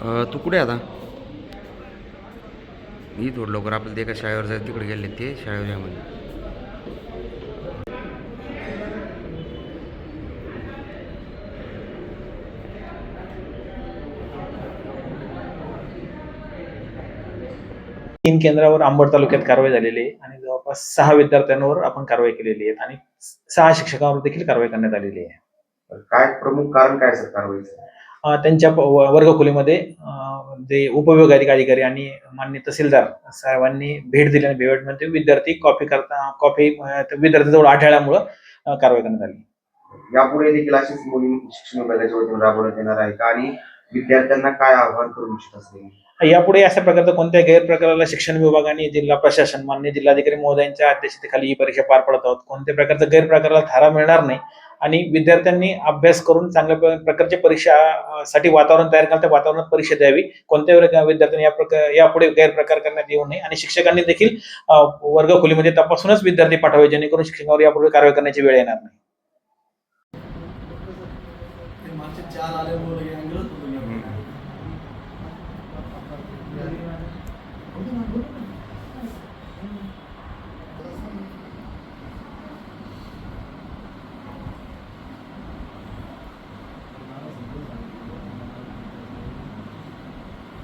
अ, तू कुठे आहे आता? मी थोडं लवकर आपल्याला ते एका शाळेवर जायचं तिकडे गेले ते शाळेवर यामध्ये तीन केंद्रावर अंबड तालुक्यात कारवाई झालेली आहे आणि जवळपास सहा विद्यार्थ्यांवर आपण कारवाई केलेली आहे आणि सहा शिक्षकांवर देखील कारवाई करण्यात आलेली आहे. काय प्रमुख कारण काय सर कारवाईचं? त्यांच्या वर्गखोलीमध्ये जे उपविभागाधिक अधिकारी आणि मान्य तहसीलदार साहेबांनी भेट दिली आणि भेटमध्ये विद्यार्थी कॉपी करता कॉपी विद्यार्थ्यांजवळ आढळल्यामुळं कारवाई करण्यात आली. यापुढे देखील अशीच मोहीम शिक्षण विभागाच्या वतीने राबवण्यात येणार आहे का? आणि विद्यार्थ्यांना काय आव्हान करू इच्छित असेल? यापुढे अशा प्रकारचा कोणत्या गैरप्रकाराला शिक्षण विभागाने जिल्हा प्रशासन मान्य जिल्हाधिकारी महोदयांच्या अध्यक्षतेखाली ही परीक्षा पार पडत आहोत. कोणत्या प्रकारचा गैरप्रकाराला थारा मिळणार नाही आणि विद्यार्थ्यांनी अभ्यास करून चांगल्या प्र- प्रकारच्या परीक्षा साठी वातावरण तयार करून त्या वातावरणात परीक्षा द्यावी. कोणत्याही वर्ग- विद्यार्थ्यांनी या प्रकार यापुढे गैरप्रकार करण्यात येऊ नये. आणि शिक्षकांनी देखील अं, वर्गखोलीमध्ये तपासूनच विद्यार्थी पाठवावे जेणेकरून शिक्षकांवर यापुढे कारवाई करण्याची वेळ येणार नाही. चार